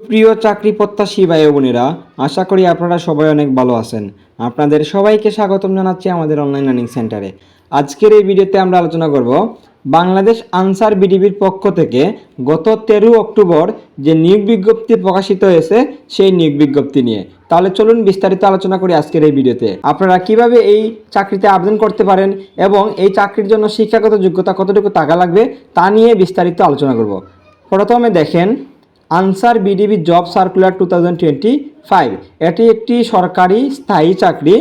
প্রিয় চাকরি প্রত্যাশী ভাই বোনেরা, আশা করি আপনারা সবাই অনেক ভালো আছেন। আপনাদের সবাইকে স্বাগতম জানাচ্ছি আমাদের অনলাইন লার্নিং সেন্টারে আজকের এই ভিডিওতে আমরা আলোচনা করব বাংলাদেশ আনসার বিডিবির পক্ষ থেকে গত তেরো অক্টোবর যে নিয়োগ বিজ্ঞপ্তি প্রকাশিত হয়েছে, সেই নিয়োগ বিজ্ঞপ্তি নিয়ে। তাহলে চলুন বিস্তারিত আলোচনা করি আজকের এই ভিডিওতে আপনারা কীভাবে এই চাকরিতে আবেদন করতে পারেন এবং এই চাকরির জন্য শিক্ষাগত যোগ্যতা কতটুকু টাকা লাগবে, তা নিয়ে বিস্তারিত আলোচনা করব। প্রথমে দেখেন Ansar VDP job circular two five. এটি একটি সরকারি স্থায়ী চাকরি,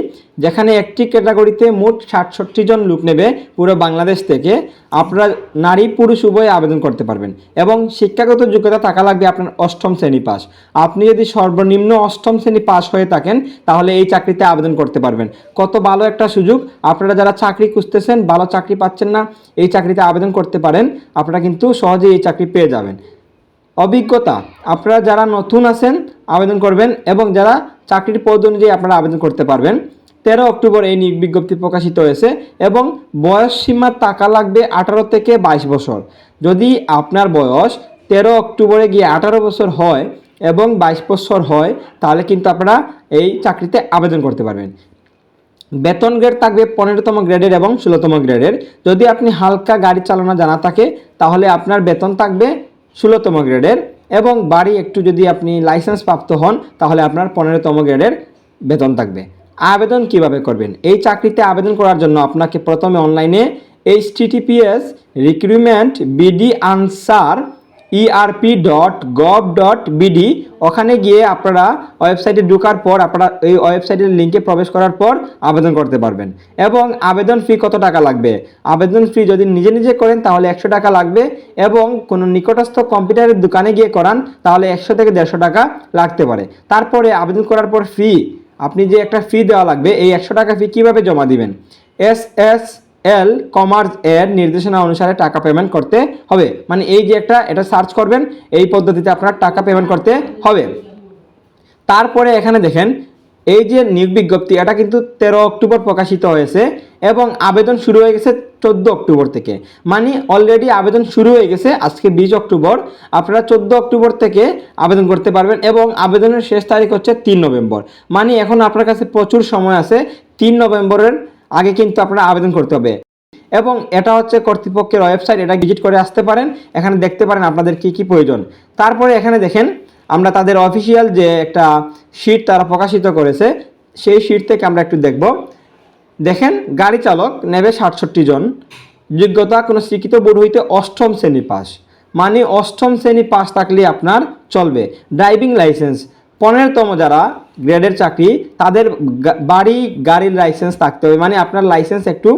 যেখানে একটি ক্যাটাগরিতে মোট সাতষট্টি জন লোক নেবে পুরো বাংলাদেশ থেকে। আপনারা নারী, পুরুষ, উভয়ে আবেদন করতে পারবেন এবং শিক্ষাগত যোগ্যতা থাকা লাগবে আপনার অষ্টম শ্রেণি পাস। আপনি যদি সর্বনিম্ন অষ্টম শ্রেণি পাস হয়ে থাকেন, তাহলে এই চাকরিতে আবেদন করতে পারবেন। কত ভালো একটা সুযোগ। আপনারা যারা চাকরি খুঁজতেছেন, ভালো চাকরি পাচ্ছেন না, এই চাকরিতে আবেদন করতে পারেন। আপনারা কিন্তু সহজেই এই চাকরি পেয়ে যাবেন। অভিজ্ঞতা। আপনারা যারা নতুন আছেন, আবেদন করবেন এবং যারা চাকরির পদ অনুযায়ী আপনারা আবেদন করতে পারবেন। তেরো অক্টোবর এই নিয়োগ বিজ্ঞপ্তি প্রকাশিত হয়েছে এবং বয়স সীমা টাকা লাগবে আঠারো থেকে বাইশ বছর। যদি আপনার বয়স তেরো অক্টোবরে গিয়ে আঠারো বছর হয় এবং বাইশ বছর হয়, তাহলে কিন্তু আপনারা এই চাকরিতে আবেদন করতে পারবেন। বেতন গ্রেড থাকবে পনেরোতম গ্রেডের এবং ষোলোতম গ্রেডের যদি আপনি হালকা গাড়ি চালানো জানা থাকে, তাহলে আপনার বেতন থাকবে ষোলোতম গ্রেডের এবং বাড়ি একটু যদি আপনি লাইসেন্স প্রাপ্ত হন, তাহলে আপনার পনেরোতম গ্রেডের বেতন থাকবে। আবেদন কীভাবে করবেন? এই চাকরিতে আবেদন করার জন্য আপনাকে প্রথমে অনলাইনে HTTPS recruitment BD Ansar ERP dot gov dot BD ওখানে গিয়ে আপনারা ওয়েবসাইটে ঢোকার পর, আপনারা এই ওয়েবসাইটের লিঙ্কে প্রবেশ করার পর আবেদন করতে পারবেন। এবং আবেদন ফি কত টাকা লাগবে? আবেদন ফি যদি নিজে নিজে করেন, তাহলে একশো টাকা লাগবে এবং কোনো নিকটস্থ কম্পিউটারের দোকানে গিয়ে করান, তাহলে একশো থেকে দেড়শো টাকা লাগতে পারে। তারপরে আবেদন করার পর ফি আপনি যে একটা ফি দেওয়া লাগবে, এই একশো টাকা ফি কীভাবে জমা দিবেন? এস এস এল কমার্স এর নির্দেশনা অনুসারে টাকা পেমেন্ট করতে হবে। মানে এই যে একটা, এটা সার্চ করবেন, এই পদ্ধতিতে আপনার টাকা পেমেন্ট করতে হবে। তারপরে এখানে দেখেন, এই যে নিয়োগ বিজ্ঞপ্তি, এটা কিন্তু তেরো অক্টোবর প্রকাশিত হয়েছে এবং আবেদন শুরু হয়ে গেছে চোদ্দ অক্টোবর থেকে। মানে অলরেডি আবেদন শুরু হয়ে গেছে আজকে বিশ অক্টোবর। আপনারা চোদ্দ অক্টোবর থেকে আবেদন করতে পারবেন এবং আবেদনের শেষ তারিখ হচ্ছে তিন নভেম্বর। মানে এখন আপনার কাছে প্রচুর সময় আছে, তিন নভেম্বরের আগে কিন্তু আপনারা আবেদন করতে হবে। এবং এটা হচ্ছে কর্তৃপক্ষের ওয়েবসাইট, এটা ভিজিট করে আসতে পারেন। এখানে দেখতে পারেন আপনাদের কি কি প্রয়োজন। তারপরে এখানে দেখেন, আমরা তাদের অফিসিয়াল যে একটা শিট তারা প্রকাশিত করেছে, সেই শিট থেকে আমরা একটু দেখব। দেখেন, গাড়ি চালক নেবে সাতষট্টি জন। যোগ্যতা, কোনো স্বীকৃত বোর্ড হইতে অষ্টম শ্রেণি পাস। মানে অষ্টম শ্রেণি পাস থাকলে আপনার চলবে। ড্রাইভিং লাইসেন্স পনেরোতম যারা গ্রেডের চাকরি, তাদের বাড়ি, গাড়ির লাইসেন্স থাকতে হবে। মানে আপনার লাইসেন্স একটু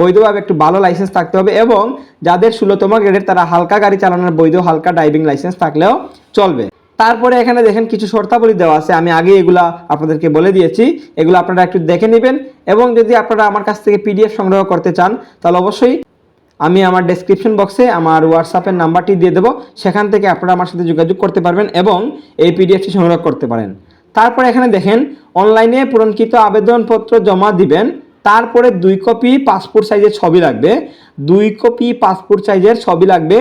বৈধভাবে একটু ভালো লাইসেন্স থাকতে হবে এবং যাদের ষোলোতম গ্রেডের তারা হালকা গাড়ি চালানোর বৈধ হালকা ড্রাইভিং লাইসেন্স থাকলেও চলবে। তারপরে এখানে দেখেন কিছু শর্তাবলী দেওয়া আছে। আমি আগে এগুলা আপনাদেরকে বলে দিয়েছি। এগুলো আপনারা একটু দেখে নেবেন এবং যদি আপনারা আমার কাছ থেকে পিডিএফ সংগ্রহ করতে চান, তাহলে অবশ্যই আমি আমার ডেসক্রিপশন বক্সে আমার হোয়াটসঅ্যাপের নাম্বারটি দিয়ে দেবো। সেখান থেকে আপনারা আমার সাথে যোগাযোগ করতে পারবেন এবং এই পিডিএফটি সংগ্রহ করতে পারেন। তারপরে এখানে দেখেন অনলাইনে পূরণকৃত আবেদনপত্র জমা দিবেন। তারপরে দুই কপি পাসপোর্ট সাইজের ছবি লাগবে। দুই কপি পাসপোর্ট সাইজের ছবি লাগবে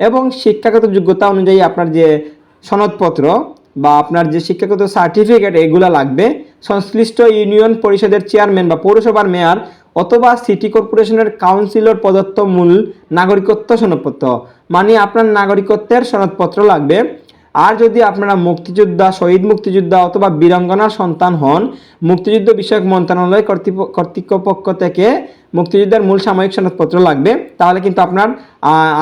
এবং শিক্ষাগত যোগ্যতা অনুযায়ী আপনার যে সনদপত্র বা আপনার যে শিক্ষাগত সার্টিফিকেট এগুলো লাগবে। সংশ্লিষ্ট ইউনিয়ন পরিষদের চেয়ারম্যান বা পৌরসভার মেয়র অথবা সিটি কর্পোরেশনের কাউন্সিলর প্রদত্ত মূল নাগরিকত্ব সনদপত্র। মানে আপনার নাগরিকত্বের সনদপত্র লাগবে। আর যদি আপনারা মুক্তিযোদ্ধা, শহীদ মুক্তিযোদ্ধা অথবা বীরাঙ্গনার সন্তান হন, মুক্তিযুদ্ধ বিষয়ক মন্ত্রণালয় কর্তৃপ- কর্তৃপক্ষ থেকে মুক্তিযুদ্ধের মূল সাময়িক সনদপত্র লাগবে। তাহলে কিন্তু আপনার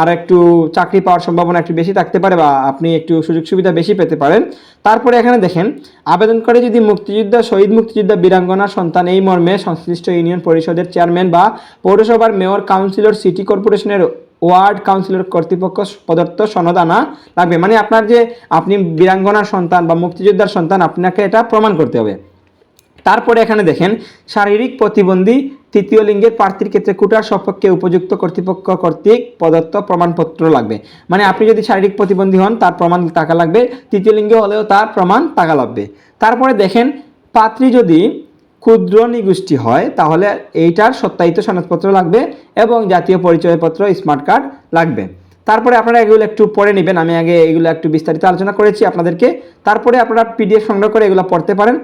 আর একটু চাকরি পাওয়ার সম্ভাবনা একটু বেশি থাকতে পারে বা আপনি একটু সুযোগ সুবিধা বেশি পেতে পারেন। তারপরে এখানে দেখেন আবেদন করে যদি মুক্তিযোদ্ধা, শহীদ মুক্তিযোদ্ধা, বীরাঙ্গনার সন্তান এই মর্মে সংশ্লিষ্ট ইউনিয়ন পরিষদের চেয়ারম্যান বা পৌরসভার মেয়র, কাউন্সিলর, সিটি কর্পোরেশনের ওয়ার্ড কাউন্সিলর কর্তৃপক্ষ প্রদত্ত সনদ আনা লাগবে। মানে আপনার যে আপনি বীরাঙ্গনার সন্তান বা মুক্তিযোদ্ধার সন্তান, আপনাকে এটা প্রমাণ করতে হবে। তারপরে এখানে দেখেন, শারীরিক প্রতিবন্ধী তৃতীয় লিঙ্গের প্রার্থীর ক্ষেত্রে কোটার সপক্ষে উপযুক্ত কর্তৃপক্ষ কর্তৃক প্রদত্ত প্রমাণপত্র লাগবে। মানে আপনি যদি শারীরিক প্রতিবন্ধী হন, তার প্রমাণ টাকা লাগবে। তৃতীয় লিঙ্গ হলেও তার প্রমাণ টাকা লাগবে। তারপরে দেখেন, পাত্রী যদি ক্ষুদ্র নিগোষ্ঠী হয়, তাহলে এইটার সত্যায়িত সনদপত্র লাগবে এবং জাতীয় পরিচয়পত্র স্মার্ট কার্ড লাগবে। তারপরে আপনারা এগুলো একটু পড়ে নেবেন, আমি আগে এগুলো একটু বিস্তারিত আলোচনা করেছি আপনাদেরকে। তারপরে আপনারা পিডিএফ সংগ্রহ করে এগুলো পড়তে পারেন।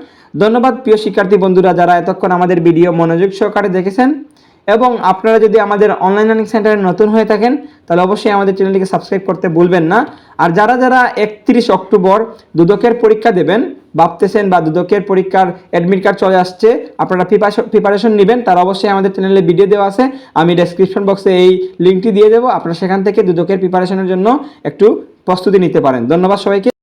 ধন্যবাদ, প্রিয় শিক্ষার্থী বন্ধুরা, যারা এতক্ষণ আমাদের ভিডিও মনোযোগ সহকারে দেখেছেন। এবং আপনারা যদি আমাদের অনলাইন লার্নিং সেন্টারে নতুন হয়ে থাকেন, তাহলে অবশ্যই আমাদের চ্যানেলটিকে সাবস্ক্রাইব করতে ভুলবেন না। আর যারা যারা একত্রিশ অক্টোবর দুদকের পরীক্ষা দেবেন, ভাবতেছেন বা দুদকের পরীক্ষার অ্যাডমিট কার্ড চলে আসছে, আপনারা প্রিপারেশন নেবেন, তারা অবশ্যই আমাদের চ্যানেলে ভিডিও দেওয়া আছে। আমি ডেসক্রিপশন বক্সে এই লিঙ্কটি দিয়ে দেবো, আপনারা সেখান থেকে দুদকের প্রিপারেশনের জন্য একটু প্রস্তুতি নিতে পারেন। ধন্যবাদ সবাইকে।